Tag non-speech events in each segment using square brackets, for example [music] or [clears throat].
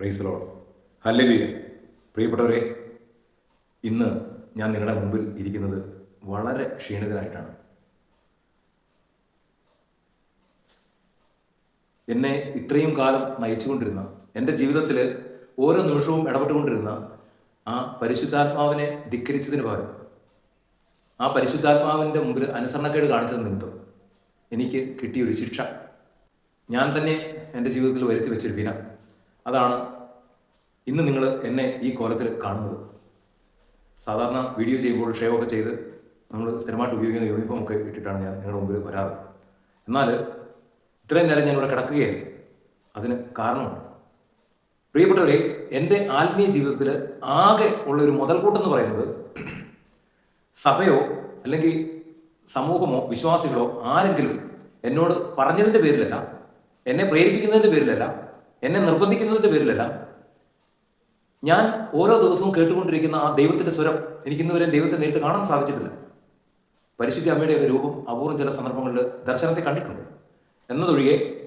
പ്രൈസലോ hallelujah പ്രിയപ്പെട്ടവരെ ഇന്ന് ഞാൻ നിങ്ങളുടെ മുമ്പിൽ ഇരിക്കുന്നത് വളരെ ക്ഷീണിതനായിട്ടാണ്. എന്നെ ഇത്രയും കാലം നയിച്ചുകൊണ്ടിരുന്ന എന്റെ ജീവിതത്തിൽ ഓരോ നിമിഷവും ഇടപെട്ടുകൊണ്ടിരുന്ന ആ പരിശുദ്ധാത്മാവിനെ ധിക്കരിച്ചതിന് പകരം ആ പരിശുദ്ധാത്മാവിന്റെ മുമ്പിൽ അനുസരണക്കേട് കാണിച്ചത് നിമിത്തം എനിക്ക് കിട്ടിയൊരു ശിക്ഷ. ഞാൻ തന്നെ എന്റെ ജീവിതത്തിൽ വരുത്തി വെച്ചൊരു വിന. അതാണ് ഇന്ന് നിങ്ങൾ എന്നെ ഈ കോലത്തിൽ കാണുന്നത്. സാധാരണ വീഡിയോ ചെയ്യുമ്പോൾ ഷേവ് ഒക്കെ ചെയ്ത് നമ്മൾ സ്ഥിരമായിട്ട് ഉപയോഗിക്കുന്ന യൂണിഫോം ഒക്കെ ഇട്ടിട്ടാണ് ഞാൻ നിങ്ങളുടെ മുമ്പിൽ വരാറ്. എന്നാൽ ഇത്രയും നേരം ഞാൻ ഇവിടെ കിടക്കുകയായിരുന്നു. അതിന് കാരണമാണ് പ്രിയപ്പെട്ടവരെ എന്റെ ആത്മീയ ജീവിതത്തിൽ ആകെ ഉള്ള ഒരു മുതൽക്കൂട്ടെന്ന് പറയുന്നത് സഭയോ അല്ലെങ്കിൽ സമൂഹമോ വിശ്വാസികളോ ആരെങ്കിലും എന്നോട് പറഞ്ഞതിന്റെ പേരിലല്ല എന്നെ പ്രേരിപ്പിക്കുന്നതിന്റെ പേരിലല്ല എന്നെ നിർബന്ധിക്കുന്നതിന്റെ പേരിലല്ല. ഞാൻ ഓരോ ദിവസവും കേട്ടുകൊണ്ടിരിക്കുന്ന ആ ദൈവത്തിന്റെ സ്വരം എനിക്ക് ഇന്നുവരെ ദൈവത്തെ നേരിട്ട് കാണാൻ സാധിച്ചിട്ടില്ല. പരിശുദ്ധ അമ്മയുടെയൊക്കെ രൂപം അപൂർവം ചില സന്ദർഭങ്ങളിൽ ദർശനത്തെ കണ്ടിട്ടുണ്ട്. എന്നതൊഴികെ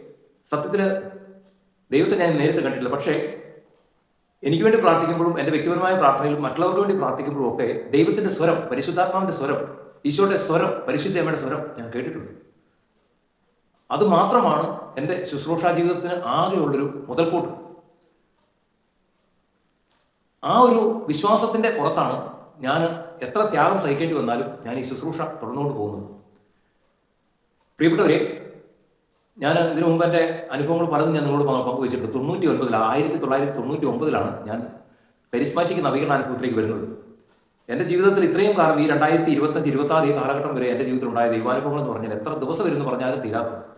സത്യത്തിൽ ദൈവത്തെ ഞാൻ നേരിട്ട് കണ്ടിട്ടില്ല. പക്ഷേ എനിക്ക് വേണ്ടി പ്രാർത്ഥിക്കുമ്പോഴും എന്റെ വ്യക്തിപരമായ പ്രാർത്ഥനയിലും മറ്റുള്ളവർക്ക് വേണ്ടി പ്രാർത്ഥിക്കുമ്പോഴും ഒക്കെ ദൈവത്തിന്റെ സ്വരം പരിശുദ്ധാത്മാവിന്റെ സ്വരം ഈശോയുടെ സ്വരം പരിശുദ്ധ അമ്മയുടെ സ്വരം ഞാൻ കേട്ടിട്ടുണ്ട്. അത് മാത്രമാണ് എന്റെ ശുശ്രൂഷാ ജീവിതത്തിന് ആകെയുള്ളൊരു മുതൽക്കൂട്ട്. ആ ഒരു വിശ്വാസത്തിന്റെ പുറത്താണ് ഞാൻ എത്ര ത്യാഗം സഹിക്കേണ്ടി വന്നാലും ഞാൻ ഈ ശുശ്രൂഷ തുടർന്നുകൊണ്ട് പോകുന്നത്. പ്രിയപ്പെട്ടവരെ ഞാൻ ഇതിനു മുമ്പ് എന്റെ അനുഭവങ്ങൾ പലതും ഞാൻ നിങ്ങളോട് പങ്കുവെച്ചിട്ടുണ്ട് തൊണ്ണൂറ്റി ഒൻപതിൽ ആയിരത്തി തൊള്ളായിരത്തി തൊണ്ണൂറ്റി ഒമ്പതിലാണ് ഞാൻ പെരിസ്മാറ്റിക് നവീകരണ അനുഭവത്തിലേക്ക് വരുന്നത്. എന്റെ ജീവിതത്തിൽ ഇത്രയും കാലം ഈ രണ്ടായിരത്തി ഇരുപത്തഞ്ച് ഇരുപത്തി ആറ് ഈ കാലഘട്ടം വരെ എന്റെ ജീവിതത്തിൽ ഉണ്ടായ ദൈവാനുഭവങ്ങൾ എന്ന് പറഞ്ഞാൽ എത്ര ദിവസം വരുമെന്ന് പറഞ്ഞാലും തീരാത്തത്.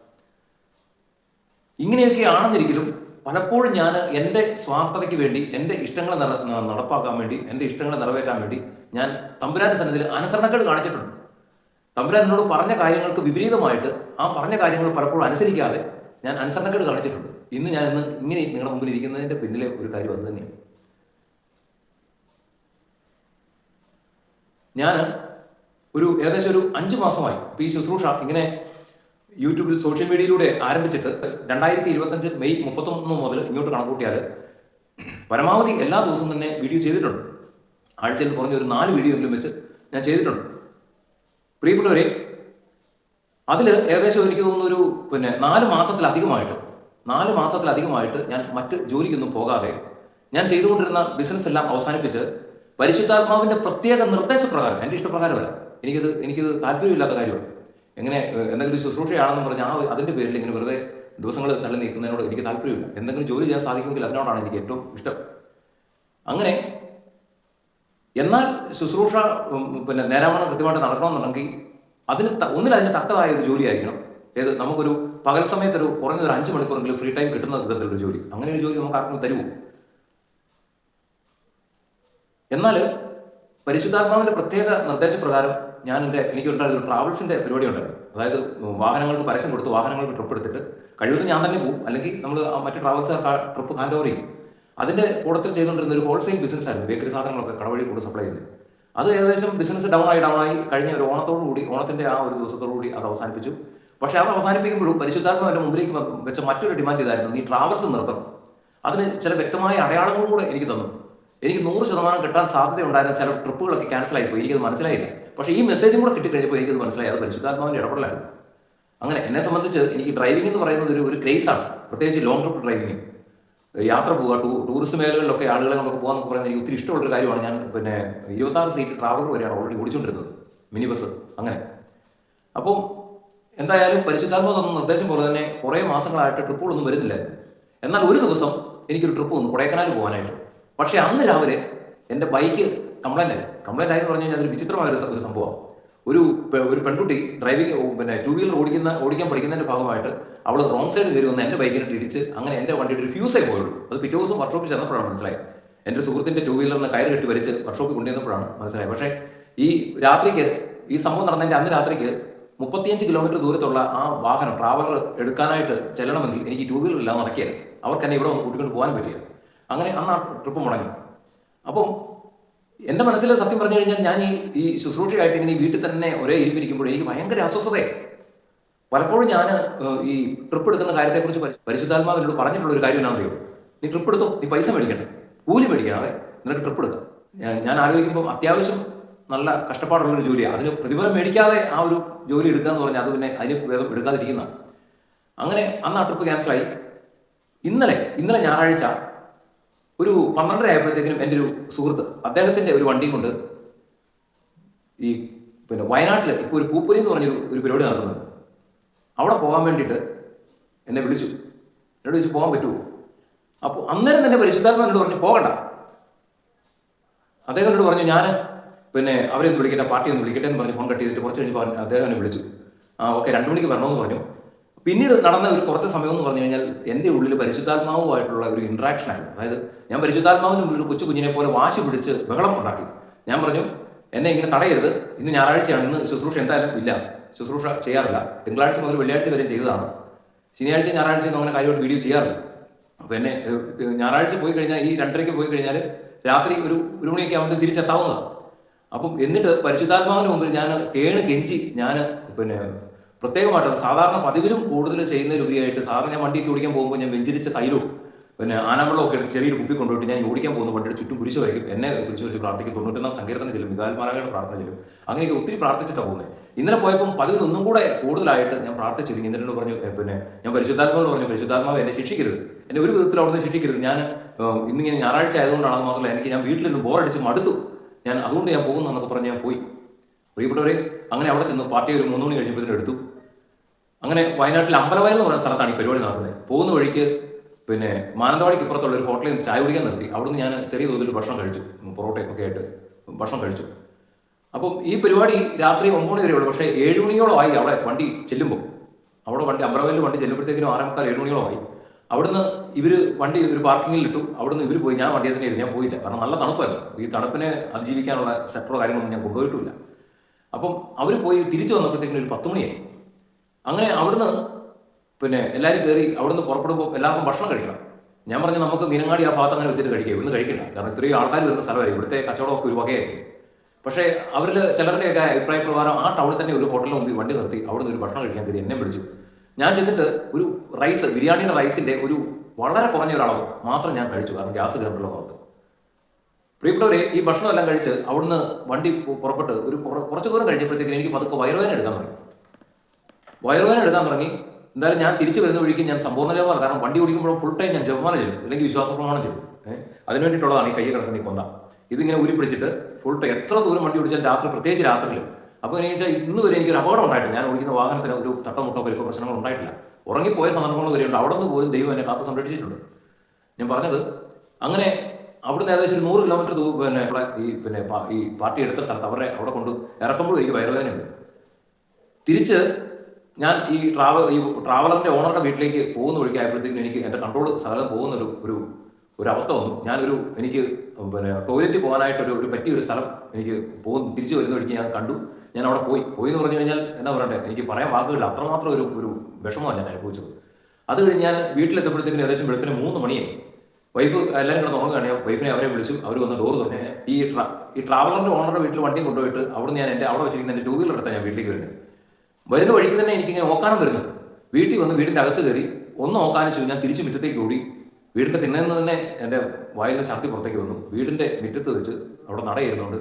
ഇങ്ങനെയൊക്കെ ആണെന്നിരിക്കലും പലപ്പോഴും ഞാൻ എന്റെ സ്വാർത്ഥതയ്ക്ക് വേണ്ടി എന്റെ ഇഷ്ടങ്ങളെ നടപ്പാക്കാൻ വേണ്ടി എന്റെ ഇഷ്ടങ്ങളെ നിറവേറ്റാൻ വേണ്ടി ഞാൻ തമ്പുരാന്റെ സന്നിധിയിൽ അനുസരണക്കേട് കാണിച്ചിട്ടുണ്ട്. തമ്പുരാൻ എന്നോട് പറഞ്ഞ കാര്യങ്ങൾക്ക് വിപരീതമായിട്ട് ആ പറഞ്ഞ കാര്യങ്ങൾ പലപ്പോഴും അനുസരിക്കാതെ ഞാൻ അനുസരണക്കേട് കാണിച്ചിട്ടുണ്ട്. ഇന്ന് ഞാൻ ഇന്ന് ഇങ്ങനെ നിങ്ങളുടെ മുമ്പിൽ ഇരിക്കുന്നതിന്റെ പിന്നിലെ ഒരു കാര്യം അത് തന്നെയാണ്. ഞാൻ ഒരു ഏകദേശം ഒരു അഞ്ച് മാസമായി ഈ ശുശ്രൂഷ ഇങ്ങനെ യൂട്യൂബിൽ സോഷ്യൽ മീഡിയയിലൂടെ ആരംഭിച്ചിട്ട് രണ്ടായിരത്തി ഇരുപത്തഞ്ച് മെയ് മുപ്പത്തൊന്ന് മുതൽ ഇങ്ങോട്ട് കണക്കൂട്ടിയാൽ പരമാവധി എല്ലാ ദിവസവും തന്നെ വീഡിയോ ചെയ്തിട്ടുണ്ട്. ആഴ്ചയിൽ കുറഞ്ഞ ഒരു നാല് വീഡിയോ എങ്കിലും വെച്ച് ഞാൻ ചെയ്തിട്ടുണ്ട്. പ്രിയപ്പെട്ടവരെ അതിൽ ഏകദേശം എനിക്ക് തോന്നുന്നു ഒരു പിന്നെ നാല് മാസത്തിലധികമായിട്ട് നാല് മാസത്തിലധികമായിട്ട് ഞാൻ മറ്റ് ജോലിക്കൊന്നും പോകാതെ ഞാൻ ചെയ്തുകൊണ്ടിരുന്ന ബിസിനസ് എല്ലാം അവസാനിപ്പിച്ച് പരിശുദ്ധാത്മാവിന്റെ പ്രത്യേക നിർദ്ദേശപ്രകാരം എന്റെ ഇഷ്ടപ്രകാരമല്ല. എനിക്കത് എനിക്കത് താല്പര്യമില്ലാത്ത കാര്യമാണ്. എങ്ങനെ എന്തെങ്കിലും ശുശ്രൂഷയാണെന്ന് പറഞ്ഞാൽ ആ അതിന്റെ പേരിൽ ഇങ്ങനെ വെറുതെ ദിവസങ്ങൾ തള്ളി നീക്കുന്നതിനോട് എനിക്ക് താല്പര്യമില്ല. എന്തെങ്കിലും ജോലി ചെയ്യാൻ സാധിക്കുമെങ്കിൽ അതിനോടാണ് എനിക്ക് ഏറ്റവും ഇഷ്ടം. അങ്ങനെ എന്നാൽ ശുശ്രൂഷ പിന്നെ നേരാവണ്ണം കൃത്യമായിട്ട് നടക്കണമെന്നുണ്ടെങ്കിൽ അതിന് ഒന്നിൽ അതിന് തക്കതായ ഒരു ജോലി ആയിരിക്കണം. ഏത് നമുക്കൊരു പകൽ സമയത്ത് ഒരു കുറഞ്ഞ ഒരു അഞ്ച് മണിക്കൂറെങ്കിലും ഫ്രീ ടൈം കിട്ടുന്ന വിധത്തിലൊരു ജോലി. അങ്ങനെ ഒരു ജോലി നമുക്ക് ആർക്കും തരുമോ? എന്നാൽ പരിശുദ്ധാത്മാവിന്റെ പ്രത്യേക നിർദ്ദേശപ്രകാരം ഞാൻ എന്റെ എനിക്കുണ്ടായിരുന്നു ട്രാവൽസിന്റെ പരിപാടി ഉണ്ടായിരുന്നു. അതായത് വാഹനങ്ങൾക്ക് പരസ്യം കൊടുത്ത് വാഹനങ്ങൾക്ക് ട്രിപ്പ് എടുത്തിട്ട് കഴിവതും ഞാൻ തന്നെ പോകും. അല്ലെങ്കിൽ നമ്മൾ മറ്റു ട്രാവൽസ് ട്രിപ്പ് ഹാൻഡ് ഓവർ ചെയ്യും. അതിന്റെ കൂടത്തിൽ ചെയ്തുകൊണ്ടിരുന്ന ഒരു ഹോൾസെയിൽ ബിസിനസ് ആയിരുന്നു. ബേക്കറി സാധനങ്ങളൊക്കെ കടവഴി കൂടെ സപ്ലൈ ചെയ്യുന്നത്. അത് ഏകദേശം ബിസിനസ് ഡൗൺ ആയി ഡൗൺ ആയി കഴിഞ്ഞ ഒരു ഓണത്തോടു കൂടി ഓണത്തിന്റെ ആ ഒരു ദിവസത്തോടു കൂടി അത് അവസാനിപ്പിച്ചു. പക്ഷേ അത് അവസാനിപ്പിക്കുമ്പോഴും പരിശുദ്ധാത്മാവിന്റെ മുമ്പിലേക്ക് വെച്ച മറ്റൊരു ഡിമാൻഡ് ഇതായിരുന്നു. നീ ട്രാവൽസ് നിർത്തണം. അതിന് ചില വ്യക്തമായ അടയാളങ്ങളും കൂടെ എനിക്ക് തന്നു. എനിക്ക് നൂറ് ശതമാനം കിട്ടാൻ സാധ്യത ഉണ്ടായിരുന്ന ചില ട്രിപ്പുകളൊക്കെ ക്യാൻസൽ ആയിപ്പോയി എനിക്കത് മനസ്സിലായില്ല. പക്ഷേ ഈ മെസ്സേജും കൂടെ കിട്ടിക്കഴിഞ്ഞപ്പോൾ എനിക്കത് മനസ്സിലായി. അത് പരിശുദ്ധാത്മാവിന്റെ ഇടപെടലായിരുന്നു. അങ്ങനെ എന്നെ സംബന്ധിച്ച് എനിക്ക് ഡ്രൈവിംഗ് എന്ന് പറയുന്നത് ഒരു ഒരു ക്രേസാണ് പ്രത്യേകിച്ച് ലോങ് ട്രിപ്പ് ഡ്രൈവിംഗ് യാത്ര പോവുക ടൂ ടൂറിസ്റ്റ് മേഖലകളിലൊക്കെ ആളുകളെ നമുക്ക് പോകാമെന്നൊക്കെ പറയുന്നത് എനിക്ക് ഒത്തിരി ഇഷ്ടമുള്ളൊരു കാര്യമാണ്. ഞാൻ പിന്നെ ഇരുപത്താറ് സീറ്റ് ട്രാവലർ വരെയാണ് ഓൾറെഡി ഓടിച്ചുകൊണ്ടിരുന്നത് മിനി ബസ് അങ്ങനെ. അപ്പോൾ എന്തായാലും പരിശുദ്ധാത്മ തന്ന നിർദ്ദേശം പോലെ തന്നെ കുറേ മാസങ്ങളായിട്ട് ട്രിപ്പുകളൊന്നും വരുന്നില്ല. എന്നാൽ ഒരു ദിവസം എനിക്കൊരു ട്രിപ്പ് വന്നു കൊടൈക്കനാൽ പോകാനായിട്ട്. പക്ഷേ അന്ന് രാവിലെ എന്റെ ബൈക്ക് കംപ്ലൈന്റ് ആയി. കംപ്ലൈന്റ് ആയി എന്ന് പറഞ്ഞു കഴിഞ്ഞാൽ അതൊരു വിചിത്രമായ ഒരു സംഭവം. ഒരു ഒരു പെൺകുട്ടി ഡ്രൈവിംഗ് പിന്നെ ടു വീലർ ഓടിക്കുന്ന ഓടിക്കാൻ പഠിക്കുന്നതിന്റെ ഭാഗമായിട്ട് അവൾ റോങ് സൈഡ് കയറി വന്ന് എന്റെ ബൈക്കിനിട്ട് ഇടിച്ച് അങ്ങനെ എന്റെ വണ്ടിയുടെ ഒരു ഫ്യൂസായി പോയുള്ളൂ അത് പിറ്റേ ദിവസം വർക്ക്ഷോപ്പിൽ ചെന്നപ്പോഴാണ് മനസ്സിലായത്. എന്റെ സുഹൃത്തിന്റെ ടു വീലറിനെ കയറ് കെട്ടി വലിച്ച് വർക്ക്ഷോപ്പിൽ കൊണ്ടുവന്നപ്പോഴാണ് മനസ്സിലായത്. പക്ഷേ ഈ രാത്രിക്ക് ഈ സംഭവം നടന്നതിന്റെ അന്ന് രാത്രിക്ക് മുപ്പത്തിയഞ്ച് കിലോമീറ്റർ ദൂരത്തുള്ള ആ വാഹനം ട്രാവലർ എടുക്കാനായിട്ട് ചെല്ലണമെങ്കിൽ എനിക്ക് ടു വീലർ ഇല്ലാതെ നടക്കിയത് അവർക്ക് എന്നെ ഇവിടെ വന്ന് കൂട്ടിക്കൊണ്ട് പോകാൻ പറ്റിയത് അങ്ങനെ അന്ന് ആ ട്രിപ്പ് മുടങ്ങി. അപ്പം എന്റെ മനസ്സിൽ സത്യം പറഞ്ഞു കഴിഞ്ഞാൽ ഞാൻ ഈ ഈ ശുശ്രൂഷയായിട്ട് ഇങ്ങനെ വീട്ടിൽ തന്നെ ഒരേ ഇരിപ്പിരിക്കുമ്പോൾ എനിക്ക് ഭയങ്കര അസ്വസ്ഥതയെ. പലപ്പോഴും ഞാൻ ഈ ട്രിപ്പ് എടുക്കുന്ന കാര്യത്തെക്കുറിച്ച് പരി- പരിശുദ്ധാത്മാവിനോട് പറഞ്ഞിട്ടുള്ള ഒരു കാര്യം എന്നാ അറിയോ നീ ട്രിപ്പ് എടുത്തോ? നീ പൈസ മേടിക്കണ്ട. കൂലി മേടിക്കണം അതെ നിനക്ക് ട്രിപ്പ് എടുക്കാം. ഞാൻ ആലോചിക്കുമ്പോൾ അത്യാവശ്യം നല്ല കഷ്ടപ്പാടുള്ളൊരു ജോലിയാണ് അതിന് പ്രതിഫലം മേടിക്കാതെ ആ ഒരു ജോലി എടുക്കുക എന്ന് പറഞ്ഞാൽ അത് പിന്നെ അതിന് വേഗം എടുക്കാതിരിക്കുന്ന അങ്ങനെ അന്ന് ആ ട്രിപ്പ് ക്യാൻസലായി ഇന്നലെ ഇന്നലെ ഞായറാഴ്ച ഒരു പന്ത്രണ്ടര ആയപ്പോഴത്തേക്കിനും എന്റെ ഒരു സുഹൃത്ത് അദ്ദേഹത്തിന്റെ ഒരു വണ്ടിയും കൊണ്ട് ഈ പിന്നെ വയനാട്ടിൽ ഇപ്പോൾ ഒരു പൂപ്പുരി എന്ന് പറഞ്ഞൊരു ഒരു പരിപാടി നടക്കുന്നുണ്ട് അവിടെ പോകാൻ വേണ്ടിയിട്ട് എന്നെ വിളിച്ചു. എന്നോട് ചോദിച്ചു പോകാൻ പറ്റുമോ? അപ്പോൾ അന്നേരം തന്നെ പരിശുദ്ധാത്മ എന്നോട് പറഞ്ഞു പോകണ്ട. അദ്ദേഹം എന്നോട് പറഞ്ഞു ഞാൻ പിന്നെ അവരെ ഒന്ന് വിളിക്കട്ടെ പാർട്ടി ഒന്ന് വിളിക്കട്ടെ എന്ന് പറഞ്ഞു ഫോൺ കട്ട് ചെയ്തിട്ട് കുറച്ച് കഴിഞ്ഞ് പറഞ്ഞു അദ്ദേഹം എന്നെ വിളിച്ചു. ആ ഓക്കെ രണ്ട് മണിക്ക് വരണമെന്ന് പറഞ്ഞു. പിന്നീട് നടന്ന ഒരു കുറച്ച് സമയം എന്ന് പറഞ്ഞു കഴിഞ്ഞാൽ എന്റെ ഉള്ളിൽ പരിശുദ്ധാത്മാവുമായിട്ടുള്ള ഒരു ഇൻട്രാക്ഷൻ ആയിരുന്നു. അതായത് ഞാൻ പരിശുദ്ധാത്മാവിന് മുന്നിൽ ഒരു കൊച്ചു കുഞ്ഞിനെ പോലെ വാശി പിടിച്ച് ബഹളം ഉണ്ടാക്കി. ഞാൻ പറഞ്ഞു എന്നെ ഇങ്ങനെ തടയരുത്. ഇന്ന് ഞായറാഴ്ചയാണ്. ഇന്ന് ശുശ്രൂഷ എന്തായാലും ഇല്ല. ശുശ്രൂഷ ചെയ്യാറില്ല. തിങ്കളാഴ്ച മുതൽ വെള്ളിയാഴ്ച വരെ ചെയ്തതാണ്. ശനിയാഴ്ച ഞായറാഴ്ച അങ്ങനെ കാര്യമായിട്ട് വീഡിയോ ചെയ്യാറില്ല. അപ്പോൾ എന്നെ ഞായറാഴ്ച പോയി കഴിഞ്ഞാൽ ഈ രണ്ടരയ്ക്ക് പോയി കഴിഞ്ഞാൽ രാത്രി ഒരു ഒരു മണിയൊക്കെ ആകുമ്പോൾ തിരിച്ചെത്താവുന്നതാണ്. അപ്പം എന്നിട്ട് പരിശുദ്ധാത്മാവിന് മുമ്പിൽ ഞാൻ കേണ് കെഞ്ചി ഞാൻ പിന്നെ പ്രത്യേകമായിട്ട് സാധാരണ പതിവിലും കൂടുതൽ ചെയ്യുന്നതിലുപരിയായിട്ട് സാറിന് ഞാൻ വണ്ടിയൊക്കെ ഓടിക്കാൻ പോകുമ്പോൾ ഞാൻ വെഞ്ചരിച്ച തൈലവും പിന്നെ ആനവെള്ളമൊക്കെ എടുത്ത് ചെറിയൊരു കുപ്പി കൊണ്ടുപോയിട്ട് ഞാൻ ഓടിക്കാൻ പോകുന്ന വണ്ടിയുടെ ചുറ്റും കുരിശ് വരയ്ക്കും. എന്നെ കുരിശ് വരച്ച് പ്രാർത്ഥിക്കും. തൊണ്ണൂറ്റൊന്നാം സങ്കീർത്തനം ചെല്ലും. വികാൽമാരകളുടെ പ്രാർത്ഥന ചെല്ലും. അങ്ങനെയൊക്കെ ഒത്തിരി പ്രാർത്ഥിച്ചിട്ടാണ് പോകുന്നത് ഇന്നലെ പോയപ്പം പതിവിലൊന്നും കൂടെ കൂടുതലായിട്ട് ഞാൻ പ്രാർത്ഥിച്ചു ഇന്നലെ പറഞ്ഞു പിന്നെ ഞാൻ പരിശുദ്ധാത്മാവ് പറഞ്ഞു പരിശുദ്ധാത്മാവ് എന്നെ ശിക്ഷിക്കരുത്. എന്നെ ഒരു വിധത്തിൽ അവിടുന്ന് ശിക്ഷിക്കരുത്. ഞാൻ ഇന്നിങ്ങനെ ഞായറാഴ്ച ആയതുകൊണ്ടാണ് മാത്രമല്ല എനിക്ക് ഞാൻ വീട്ടിൽ നിന്ന് ബോറടിച്ച് മടുത്തു. ഞാൻ അതുകൊണ്ട് ഞാൻ പോകുന്നു എന്നൊക്കെ പറഞ്ഞ് ഞാൻ പോയി. പ്രിയപ്പെട്ടവരെ അങ്ങനെ അവിടെ ചെന്ന് പാർട്ടി ഒരു മൂന്ന് മണി കഴിഞ്ഞപ്പോഴത്തേനും എടുത്തു. അങ്ങനെ വയനാട്ടിൽ അമ്പലവയൽ എന്ന് പറയുന്ന സ്ഥലത്താണ് ഈ പരിപാടി നടക്കുന്നത്. പോകുന്ന വഴിക്ക് പിന്നെ മാനന്തവാടിക്ക് ഇപ്പുറത്തുള്ള ഒരു ഹോട്ടലിൽ ചായ കുടിക്കാൻ നിർത്തി. അവിടുന്ന് ഞാൻ ചെറിയ തോതിൽ ഭക്ഷണം കഴിച്ചു. പൊറോട്ടയും ഒക്കെ ആയിട്ട് ഭക്ഷണം കഴിച്ചു. അപ്പം ഈ പരിപാടി രാത്രി ഒമ്പത് മണി വരെ ഉള്ളൂ. പക്ഷേ ഏഴ് മണിയോളം ആയി അവിടെ വണ്ടി ചെല്ലുമ്പോൾ അവിടെ വണ്ടി അമ്പലവയലിൽ വണ്ടി ചെല്ലുമ്പോഴത്തേക്കിനും ആറേ മുക്കാൽ ഏഴ് മണിയോളം ആയി. അവിടുന്ന് ഇവർ വണ്ടി ഒരു പാർക്കിങ്ങിൽ ഇട്ടു. അവിടുന്ന് ഇവർ പോയി. ഞാൻ വണ്ടി തന്നെ ഞാൻ പോയില്ല. കാരണം നല്ല തണുപ്പായിരുന്നു. ഈ തണുപ്പിനെ അതിജീവിക്കാനുള്ള സെറ്ററോ കാര്യങ്ങളൊന്നും ഞാൻ കൊണ്ടുപോയിട്ടില്ല. അപ്പം അവർ പോയി തിരിച്ചു വന്നപ്പോഴത്തേക്കിനും ഒരു പത്ത് മണിയായി. അങ്ങനെ അവിടുന്ന് പിന്നെ എല്ലാവരും കയറി അവിടുന്ന് പുറപ്പെടുമ്പോൾ എല്ലാവർക്കും ഭക്ഷണം കഴിക്കണം. ഞാൻ പറഞ്ഞു നമുക്ക് മീനങ്ങാടി ആ ഭാഗത്ത് അങ്ങനെ വെച്ചിട്ട് കഴിക്കുക ഇവിടുന്ന് കഴിക്കണ്ട കാരണം ഇത്രയും ആൾക്കാർ വരുന്ന സ്ഥലമായിരിക്കും. ഇവിടുത്തെ കച്ചവടമൊക്കെ ഒരു വകയായിരിക്കും. പക്ഷേ അവരിൽ ചിലരുടെയൊക്കെ അഭിപ്രായ പ്രകാരം ആ ടൗണിൽ തന്നെ ഒരു ഹോട്ടലിൽ മുമ്പിൽ വണ്ടി നിർത്തി അവിടുന്ന് ഒരു ഭക്ഷണം കഴിക്കാൻ കയറി എന്നെ വിളിച്ചു. ഞാൻ ചെന്നിട്ട് ഒരു റൈസ് ബിരിയാണിയുടെ റൈസിന്റെ ഒരു വളരെ കുറഞ്ഞ ഒരളവ് മാത്രം ഞാൻ കഴിച്ചു. കാരണം ഗ്യാസ് കയറുള്ള ഭാഗത്ത്. പ്രിയപ്പെട്ടവരെ ഈ ഭക്ഷണം എല്ലാം കഴിച്ച് അവിടുന്ന് വണ്ടി പുറപ്പെട്ട് ഒരു കുറ- കുറച്ച് ദൂരം കഴിഞ്ഞപ്പോഴത്തേക്കും എനിക്ക് പതുക്കെ വയറുവേദന എടുക്കാൻ തുടങ്ങി. വയറുവേദന എടുക്കാൻ തുടങ്ങി. എന്തായാലും ഞാൻ തിരിച്ചു വരുന്ന വഴിക്ക് ഞാൻ സമ്പൂർണ ജപമാണ്. കാരണം വണ്ടി ഓടിക്കുമ്പോൾ ഫുൾ ടൈം ഞാൻ ജപമാനം ചെയ്യും അല്ലെങ്കിൽ വിശ്വാസ പ്രമാണം ചെയ്യും അതിന് വേണ്ടിയിട്ടുള്ളതാണ് ഈ കൈ കിടക്കുന്ന ഈ കൊന്ത. ഇതിങ്ങനെ ഉരുപിടിച്ചിട്ട് ഫുൾ ടൈം എത്ര ദൂരം വണ്ടി ഓടിച്ചാൽ രാത്രി പ്രത്യേകിച്ച് രാത്രിയിൽ. അപ്പോൾ എന്ന് വെച്ചാൽ ഇന്ന് വരെ എനിക്കൊരു അപകടം ഉണ്ടായിട്ടില്ല. ഞാൻ ഓടിക്കുന്ന വാഹനത്തിന് ഒരു തട്ടമുട്ടോ പരിക്കോ പ്രശ്നങ്ങൾ ഉണ്ടായിട്ടില്ല. ഉറങ്ങിപ്പോയ സന്ദർഭങ്ങൾ വരെയുണ്ട് അവിടെ നിന്ന് പോലും ദൈവം എന്നെ കാത്ത് സംരക്ഷിച്ചിട്ടുണ്ട്. ഞാൻ പറഞ്ഞത് അങ്ങനെ അവിടുന്ന് ഏകദേശം നൂറ് കിലോമീറ്റർ പിന്നെ ഈ പിന്നെ ഈ പാർട്ടി എടുത്ത സ്ഥലത്ത് അവരെ അവിടെ കൊണ്ട് ഇറക്കുമ്പോഴും എനിക്ക് വയറുവേദനയുണ്ട്. തിരിച്ച് ഞാൻ ഈ ട്രാവൽ ഈ ട്രാവലറിന്റെ ഓണറുടെ വീട്ടിലേക്ക് പോകുന്ന വഴിക്കായപ്പോഴത്തേക്കും എനിക്ക് എന്റെ കൺട്രോൾ സകലം പോകുന്നൊരു ഒരു ഒരു അവസ്ഥ വന്നു. ഞാനൊരു എനിക്ക് പിന്നെ ടോയ്ലറ്റ് പോകാനായിട്ടൊരു ഒരു പറ്റിയൊരു സ്ഥലം എനിക്ക് പോകുന്ന തിരിച്ചു വരുന്ന വഴിക്ക് ഞാൻ കണ്ടു. ഞാൻ അവിടെ പോയി. പോയി എന്ന് പറഞ്ഞു കഴിഞ്ഞാൽ എന്താ പറയണ്ടേ? എനിക്ക് പറയാൻ വാക്കുകളില്ല. അത്രമാത്രം ഒരു ഒരു വിഷമമാണ് ഞാൻ അനുഭവിച്ചത്. അത് കഴിഞ്ഞ് ഞാൻ വീട്ടിലെത്തപ്പോഴത്തേക്കും ഏകദേശം വെളുപ്പിന് മൂന്ന് മണിയായി. വൈഫ് എല്ലാവരും കൂടെ തുടങ്ങുകയാണ് ഞാൻ വൈഫിനെ അവരെ വിളിച്ചു. അവർ വന്ന് ഡോർ തന്നെ ഈ ട്രാ ഈ ട്രാവലറിന്റെ ഓണറുടെ വീട്ടിൽ വണ്ടി കൊണ്ടുപോയിട്ട് അവിടെ ഞാൻ എന്റെ അവിടെ വെച്ചിരിക്കുന്ന എന്റെ ടൂ വീലർ എടുത്താൽ ഞാൻ വീട്ടിലേക്ക് വരുന്നത്. വരുന്ന വഴിക്ക് തന്നെ എനിക്കിങ്ങനെ ഓക്കാനം വരുന്നുണ്ട്. വീട്ടിൽ വന്ന് വീടിന്റെ അകത്ത് കയറി ഒന്ന് ഓക്കാനിച്ചു ഞാൻ തിരിച്ച് മുറ്റത്തേക്ക് ഓടി വീടിന്റെ തിണ്ണയിൽ തന്നെ എന്റെ നിന്ന് ഛർദി പുറത്തേക്ക് വന്നു. വീടിന്റെ മുറ്റത്ത് വെച്ച് അവിടെ നടയിരുന്നുണ്ട്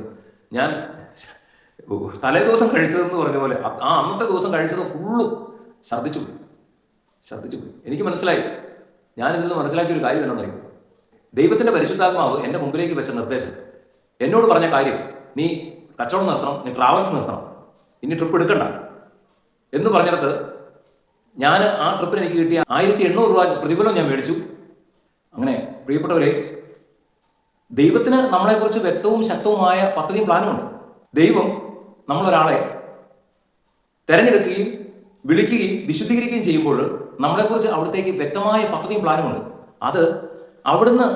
ഞാൻ തലേ ദിവസം കഴിച്ചതെന്ന് പറഞ്ഞ പോലെ ആ അന്നത്തെ ദിവസം കഴിച്ചത് ഫുള്ളും ഛർദ്ദിച്ചു പോയി. ഛർദ്ദിച്ചു പോയി. എനിക്ക് മനസ്സിലായി. ഞാൻ ഇതിൽ നിന്ന് മനസ്സിലാക്കിയ ഒരു കാര്യം എന്താണെന്നറിയും? ദൈവത്തിന്റെ പരിശുദ്ധാത്മാവ് എന്റെ മുമ്പിലേക്ക് വെച്ച നിർദ്ദേശം. എന്നോട് പറഞ്ഞ കാര്യം നീ കച്ചവടം നിർത്തണം നീ ട്രാവൽസ് നിർത്തണം ഇനി ട്രിപ്പ് എടുക്കണ്ട. എന്ന് പറഞ്ഞിടത്ത് ഞാൻ ആ ട്രിപ്പിന് എനിക്ക് കിട്ടിയ ആയിരത്തി എണ്ണൂറ് രൂപ പ്രതിഫലം ഞാൻ മേടിച്ചു. അങ്ങനെ പ്രിയപ്പെട്ടവരെ ദൈവത്തിന് നമ്മളെക്കുറിച്ച് വ്യക്തവും ശക്തവുമായ പദ്ധതിയും പ്ലാനും ഉണ്ട്. ദൈവം നമ്മളൊരാളെ തെരഞ്ഞെടുക്കുകയും വിളിക്കുകയും വിശുദ്ധീകരിക്കുകയും ചെയ്യുമ്പോൾ നമ്മളെക്കുറിച്ച് അവിടത്തേക്ക് വ്യക്തമായ പദ്ധതിയും പ്ലാനും ഉണ്ട്. അത് അവിടുന്ന്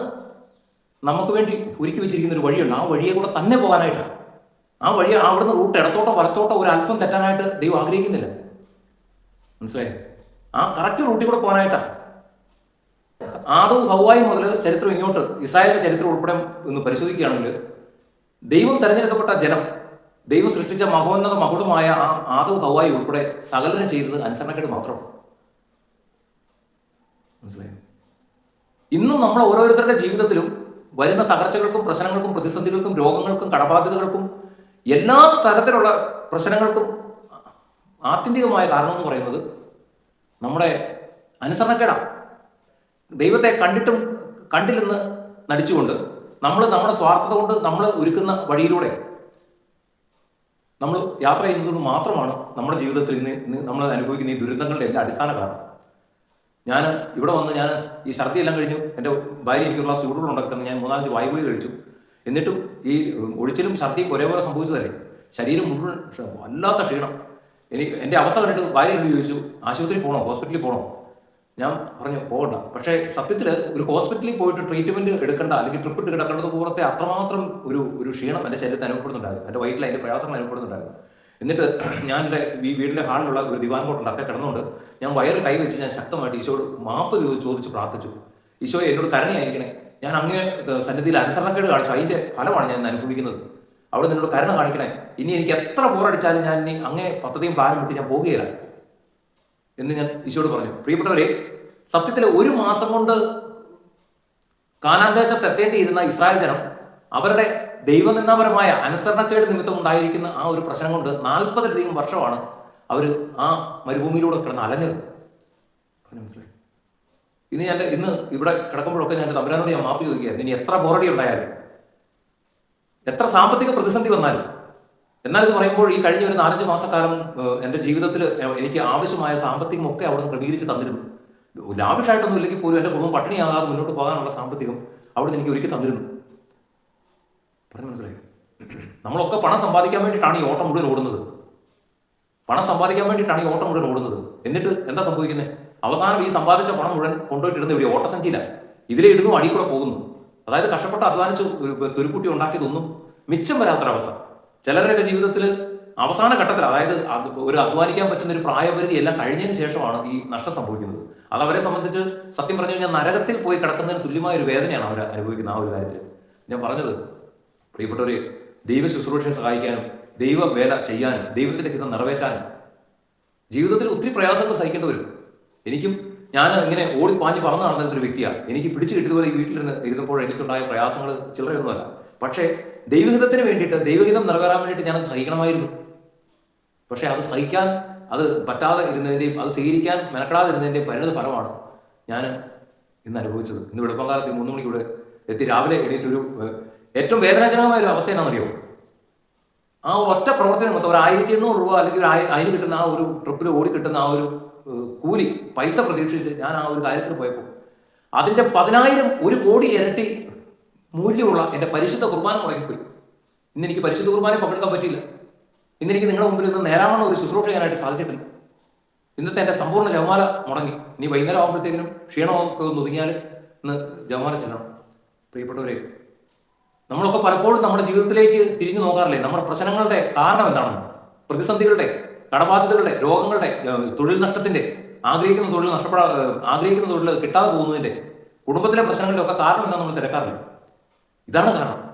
നമുക്ക് വേണ്ടി ഒരുക്കി വെച്ചിരിക്കുന്ന ഒരു വഴിയുണ്ട്. ആ വഴിയെ കൂടെ തന്നെ പോകാനായിട്ടാണ്. ആ വഴി അവിടുന്ന് റൂട്ട് ഇടത്തോട്ടോ വലത്തോട്ടോ ഒരു അല്പം തെറ്റാനായിട്ട് ദൈവം ആഗ്രഹിക്കുന്നില്ല. മനസ്സിലായി? ആ കറക്റ്റ് റൂട്ടിൽ കൂടെ പോകാനായിട്ടാ. ആദവും ഹവായി മുതൽ ചരിത്രം ഇങ്ങോട്ട് ഇസ്രായേലിന്റെ ചരിത്രം ഉൾപ്പെടെ ഒന്ന് പരിശോധിക്കുകയാണെങ്കിൽ ദൈവം തെരഞ്ഞെടുക്കപ്പെട്ട ജനം ദൈവം സൃഷ്ടിച്ച മഹോന്നത മകുടമായ ആ ആദവും ഹവായി ഉൾപ്പെടെ സകലനം ചെയ്തത് അനുസരണക്കേട് മാത്രമാണ്. മനസ്സിലായോ? ഇന്നും നമ്മൾ ഓരോരുത്തരുടെ ജീവിതത്തിലും വരുന്ന തകർച്ചകൾക്കും പ്രശ്നങ്ങൾക്കും പ്രതിസന്ധികൾക്കും രോഗങ്ങൾക്കും കടബാധ്യതകൾക്കും എല്ലാ തരത്തിലുള്ള പ്രശ്നങ്ങൾക്കും ആത്യന്തികമായ കാരണം എന്ന് പറയുന്നത് നമ്മുടെ അനുസരണക്കേടാണ് ദൈവത്തെ കണ്ടിട്ടും കണ്ടില്ലെന്ന് നടിച്ചുകൊണ്ട് നമ്മൾ നമ്മുടെ സ്വാർത്ഥത കൊണ്ട് നമ്മൾ ഒരുക്കുന്ന വഴിയിലൂടെ നമ്മൾ യാത്ര ചെയ്യുന്നത് മാത്രമാണ് നമ്മുടെ ജീവിതത്തിൽ ഇന്ന് നമ്മൾ അനുഭവിക്കുന്ന ഈ ദുരിതങ്ങളുടെ എല്ലാ അടിസ്ഥാന കാരണം. ഞാൻ ഇവിടെ വന്ന് ഞാൻ ഈ ഛർദി എല്ലാം കഴിഞ്ഞു. എന്റെ ഭാര്യ എനിക്ക് ക്ലാസ് ചൂടുകൾ ഉണ്ടാക്കി ഞാൻ മൂന്നാലഞ്ച് വായുഗുളി കഴിച്ചു. എന്നിട്ടും ഈ ഒഴിച്ചിലും ഛർദിയും ഒരേപോലെ സംഭവിച്ചതല്ലേ? ശരീരം മുഴുവൻ വല്ലാത്ത ക്ഷീണം. എനിക്ക് എന്റെ അവസ്ഥ കണ്ടിട്ട് ഭാര്യ എന്നോട് ചോദിച്ചു ആശുപത്രിയിൽ പോകണോ ഹോസ്പിറ്റലിൽ പോകണോ ഞാൻ പറഞ്ഞു പോകണ്ട പക്ഷേ സത്യത്തിൽ ഒരു ഹോസ്പിറ്റലിൽ പോയിട്ട് ട്രീറ്റ്മെന്റ് എടുക്കേണ്ട അല്ലെങ്കിൽ ട്രിപ്പ് ഇട്ട് കിടക്കേണ്ടത് പോലത്തെ അത്രമാത്രം ഒരു ഒരു ക്ഷീണം എന്റെ ശരീരത്തിൽ അനുഭവപ്പെടുന്നുണ്ടായിരുന്നു. എന്റെ വയറ്റിൽ അതിന്റെ പ്രയാസങ്ങൾ അനുഭവപ്പെടുന്നുണ്ടായിരുന്നു. എന്നിട്ട് [clears throat] ഞാൻ എന്റെ ഈ വീടിന്റെ ഹാളിലുള്ള ഒരു ദിവാൻ കോട്ടുണ്ട്. അക്കെ കിടന്നുകൊണ്ട് ഞാൻ വയർ കൈ വെച്ച് ഞാൻ ശക്തമായിട്ട് ഈശോട് മാപ്പ് ചോദിച്ച് പ്രാർത്ഥിച്ചു. ഈശോയെ എന്നോട് കരുണയായിരിക്കണേ. ഞാൻ അങ്ങനെ സന്നിധിയിൽ അനുസരണക്കേട് കാണിച്ചു. അതിന്റെ ഫലമാണ് ഞാൻ അനുഭവിക്കുന്നത്. അവിടെ നിന്നോട് കരുണ കാണിക്കണേ. ഇനി എനിക്ക് എത്ര പോറടിച്ചാലും ഞാൻ ഇനി അങ്ങേ പദ്ധതിയും പ്ലാനും വിട്ട് ഞാൻ പോകുകയില്ല. എന്ന് ഞാൻ ഈശോട് പറഞ്ഞു. പ്രിയപ്പെട്ടവരെ സത്യത്തിൽ ഒരു മാസം കൊണ്ട് കാനാന്തേശത്ത് എത്തേണ്ടിയിരുന്ന ഇസ്രായേൽ ജനം അവരുടെ ദൈവനിന്ദാപരമായ അനുസരണക്കേട് നിമിത്തം ഉണ്ടായിരിക്കുന്ന ആ ഒരു പ്രശ്നം കൊണ്ട് നാൽപ്പതിലധികം വർഷമാണ് അവർ ആ മരുഭൂമിയിലൂടെ കിടന്ന് അലഞ്ഞത്. ഇന്ന് ഞാൻ ഇന്ന് ഇവിടെ കിടക്കുമ്പോഴൊക്കെ ഞാൻ തമ്പുരാനോട് ഞാൻ മാപ്പ് ചോദിക്കുകയായിരുന്നു. ഇനി എത്ര ബോറടി ഉണ്ടായാലും എത്ര സാമ്പത്തിക പ്രതിസന്ധി വന്നാലും. എന്നാൽ ഇത് പറയുമ്പോൾ ഈ കഴിഞ്ഞ ഒരു നാലഞ്ച് മാസക്കാലം എന്റെ ജീവിതത്തിൽ എനിക്ക് ആവശ്യമായ സാമ്പത്തികമൊക്കെ അവിടെ നിന്ന് ക്രമീകരിച്ച് തന്നിരുന്നു. ലാവിഷായിട്ടൊന്നും ഇല്ലെങ്കിൽ പോലും എന്റെ കുടുംബം പട്ടിണിയാകാതെ മുന്നോട്ട് പോകാനുള്ള സാമ്പത്തികം അവിടെ നിന്ന് എനിക്ക് ഒരുക്കി തന്നിരുന്നു. പറഞ്ഞു മനസ്സിലായി? നമ്മളൊക്കെ പണം സമ്പാദിക്കാൻ വേണ്ടിയിട്ടാണ് ഈ ഓട്ടം മുഴുവൻ ഓടുന്നത്. പണം സമ്പാദിക്കാൻ വേണ്ടിയിട്ടാണ് ഈ ഓട്ടം മുഴുവൻ ഓടുന്നത്. എന്നിട്ട് എന്താ സംഭവിക്കുന്നത് അവസാനം ഈ സമ്പാദിച്ച പണം മുഴുവൻ കൊണ്ടുപോയിട്ട് ഇടുന്ന ഇവിടെ ഓട്ടസഞ്ചിയില്ല. ഇതിലെ ഇടുന്നു അടി കൂടെ പോകുന്നു. അതായത് കഷ്ടപ്പെട്ട് അധ്വാനിച്ച് തുരുക്കുട്ടി ഉണ്ടാക്കിയതൊന്നും മിച്ചം വരാത്തൊരവസ്ഥ. ചിലരുടെയൊക്കെ ജീവിതത്തിൽ അവസാന ഘട്ടത്തിൽ അതായത് ഒരു അധ്വാനിക്കാൻ പറ്റുന്ന ഒരു പ്രായപരിധി എല്ലാം കഴിഞ്ഞതിന് ശേഷമാണ് ഈ നഷ്ടം സംഭവിക്കുന്നത്. അത് അവരെ സംബന്ധിച്ച് സത്യം പറഞ്ഞു കഴിഞ്ഞാൽ നരകത്തിൽ പോയി കിടക്കുന്നതിന് തുല്യമായ ഒരു വേദനയാണ് അവർ അനുഭവിക്കുന്ന ആ ഒരു കാര്യത്തിൽ ഞാൻ പറഞ്ഞത് പ്രിയപ്പെട്ടവരെ ദൈവ ശുശ്രൂഷയെ സഹായിക്കാനും ദൈവ വേല ചെയ്യാനും ദൈവത്തിന്റെ ഹിതം നിറവേറ്റാനും ജീവിതത്തിൽ ഒത്തിരി പ്രയാസങ്ങൾ സഹിക്കേണ്ടി വരും. എനിക്കും ഞാൻ ഇങ്ങനെ ഓടി പാഞ്ഞ് പറന്ന് നടന്നിരുന്ന ഒരു വ്യക്തിയാണ്. എനിക്ക് പിടിച്ചു കിട്ടിയതുപോലെ ഈ വീട്ടിലിരുന്ന് ഇരുന്നപ്പോൾ എനിക്കുണ്ടായ പ്രയാസങ്ങൾ ചില്ലറയൊന്നുമല്ല. പക്ഷേ ദൈവഹിതത്തിന് വേണ്ടിയിട്ട് ദൈവഹിതം നിറവേറാൻ വേണ്ടിയിട്ട് ഞാനത് സഹിക്കണമായിരുന്നു. പക്ഷേ അത് സഹിക്കാൻ അത് പറ്റാതെ ഇരുന്നതിന്റെയും അത് സ്വീകരിക്കാൻ മെനക്കെടാതെ ഇരുന്നതിന്റെയും പരിണത ഫലമാണ് ഞാൻ ഇന്ന് അനുഭവിച്ചത്. ഇന്ന് വെളുപ്പംകാലത്ത് മൂന്ന് മണിക്ക് ഇവിടെ എത്തി രാവിലെ എണീറ്റ് ഒരു ഏറ്റവും വേദനാജനകമായ ഒരു അവസ്ഥ എന്നാണെന്നറിയോ? ആ ഒറ്റ പ്രവർത്തനം മൊത്തം ഒരു ആയിരത്തി എണ്ണൂറ് രൂപ അല്ലെങ്കിൽ അതിന് കിട്ടുന്ന ആ ഒരു ട്രിപ്പിൽ ഓടി കിട്ടുന്ന ആ ഒരു കൂലി പൈസ പ്രതീക്ഷിച്ച് ഞാൻ ആ ഒരു കാര്യത്തിന് പോയപ്പോൾ അതിന്റെ പതിനായിരം ഒരു കോടി ഇരട്ടി മൂല്യമുള്ള എന്റെ പരിശുദ്ധ കുർബാന മുടങ്ങിപ്പോയി. ഇന്ന് എനിക്ക് പരിശുദ്ധ കുർബാനയിൽ പങ്കെടുക്കാൻ പറ്റിയില്ല. ഇന്ന് എനിക്ക് നിങ്ങളുടെ മുമ്പിൽ നിന്ന് നേരാവണ്ണം ഒരു ശുശ്രൂഷ ചെയ്യാനായിട്ട് സാധിച്ചിട്ടില്ല. ഇന്നത്തെ എന്റെ സമ്പൂർണ ജവമാല മുടങ്ങി. ഇനി വൈകുന്നേരം ആകുമ്പോഴത്തേക്കിനും ക്ഷീണമൊക്കെ ഒന്ന് ഒതുങ്ങിയാൽ ഇന്ന് ജവമാല ചെല്ലണം. പ്രിയപ്പെട്ടവരെ നമ്മളൊക്കെ പലപ്പോഴും നമ്മുടെ ജീവിതത്തിലേക്ക് തിരിഞ്ഞു നോക്കാറില്ലേ? നമ്മുടെ പ്രശ്നങ്ങളുടെ കാരണം എന്താണെന്ന്? പ്രതിസന്ധികളുടെ കടബാധ്യതകളുടെ രോഗങ്ങളുടെ തൊഴിൽ നഷ്ടത്തിന്റെ ആഗ്രഹിക്കുന്ന തൊഴിൽ നഷ്ടപ്പെടാ ആഗ്രഹിക്കുന്ന തൊഴിൽ കിട്ടാതെ പോകുന്നതിന്റെ കുടുംബത്തിലെ പ്രശ്നങ്ങളുടെ ഒക്കെ കാരണം എന്താ നമ്മൾ തിരക്കാറില്ല. ഇതാണ് കാരണം.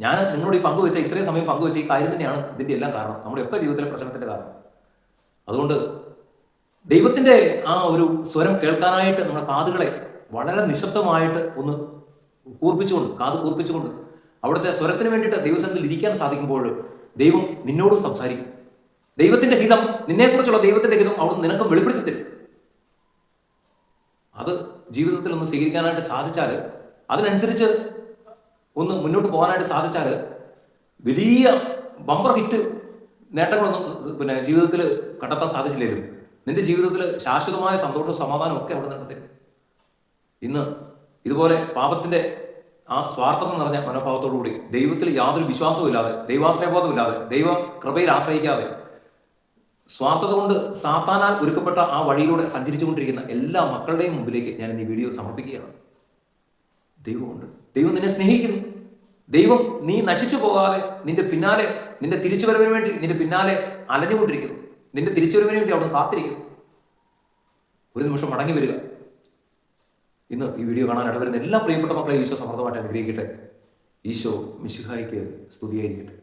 ഞാൻ നിങ്ങളോട് ഈ പങ്കുവെച്ച ഇത്രയും സമയം പങ്കുവെച്ച ഈ കാര്യം തന്നെയാണ് ഇതിന്റെ എല്ലാം കാരണം. നമ്മുടെ ഒക്കെ ജീവിതത്തിലെ പ്രശ്നത്തിന്റെ കാരണം. അതുകൊണ്ട് ദൈവത്തിന്റെ ആ ഒരു സ്വരം കേൾക്കാനായിട്ട് നമ്മുടെ കാതുകളെ വളരെ നിശബ്ദമായിട്ട് ഒന്ന് കൂർപ്പിച്ചുകൊണ്ട് കാത് കൂർപ്പിച്ചുകൊണ്ട് അവിടുത്തെ സ്വരത്തിന് വേണ്ടിയിട്ട് ദൈവസന്നിധിയിൽ ഇരിക്കാൻ സാധിക്കുമ്പോൾ ദൈവം നിന്നോടും സംസാരിക്കും. ദൈവത്തിന്റെ ഹിതം നിന്നെക്കുറിച്ചുള്ള ദൈവത്തിന്റെ ഹിതം അവിടുന്ന് നിനക്കും വെളിപ്പെടുത്തി തരും. അത് ജീവിതത്തിൽ ഒന്ന് സ്വീകരിക്കാനായിട്ട് സാധിച്ചാൽ അതിനനുസരിച്ച് ഒന്ന് മുന്നോട്ട് പോകാനായിട്ട് സാധിച്ചാൽ വലിയ ബമ്പർ ഹിറ്റ് നേട്ടങ്ങളൊന്നും പിന്നെ ജീവിതത്തിൽ കണ്ടെത്താൻ സാധിച്ചില്ലെങ്കിലും നിന്റെ ജീവിതത്തിൽ ശാശ്വതമായ സന്തോഷവും സമാധാനവും ഒക്കെ അവിടെ നിന്ന് തരും. ഇന്ന് ഇതുപോലെ പാപത്തിന്റെ ആ സ്വാർത്ഥം നിറഞ്ഞ മനോഭാവത്തോടുകൂടി ദൈവത്തിൽ യാതൊരു വിശ്വാസവും ഇല്ലാതെ ദൈവാശ്രയബോധമില്ലാതെ ദൈവ കൃപയിൽ ആശ്രയിക്കാതെ സ്വാർത്ഥത കൊണ്ട് സാത്താനാൽ ഒരുക്കപ്പെട്ട ആ വഴിയിലൂടെ സഞ്ചരിച്ചുകൊണ്ടിരിക്കുന്ന എല്ലാ മക്കളുടെയും മുമ്പിലേക്ക് ഞാൻ ഈ വീഡിയോ സമർപ്പിക്കുകയാണ്. ദൈവമുണ്ട്. ദൈവം നിന്നെ സ്നേഹിക്കുന്നു. ദൈവം നീ നശിച്ചു പോകാതെ നിന്റെ പിന്നാലെ നിന്റെ തിരിച്ചുവരവിന് വേണ്ടി നിന്റെ പിന്നാലെ അലഞ്ഞുകൊണ്ടിരിക്കുന്നു. നിന്റെ തിരിച്ചുവരവിന് വേണ്ടി അവിടെ കാത്തിരിക്കുന്നു. ഒരു നിമിഷം മടങ്ങി വരിക. ഇന്ന് ഈ വീഡിയോ കാണാൻ ഇടവരുന്ന എല്ലാ പ്രിയപ്പെട്ട മക്കളെ ഈശോ സമർത്ഥമായിട്ട് അനുഗ്രഹിക്കട്ടെ. ഈശോ മിശിഹായിക്ക് സ്തുതിയായിരിക്കട്ടെ.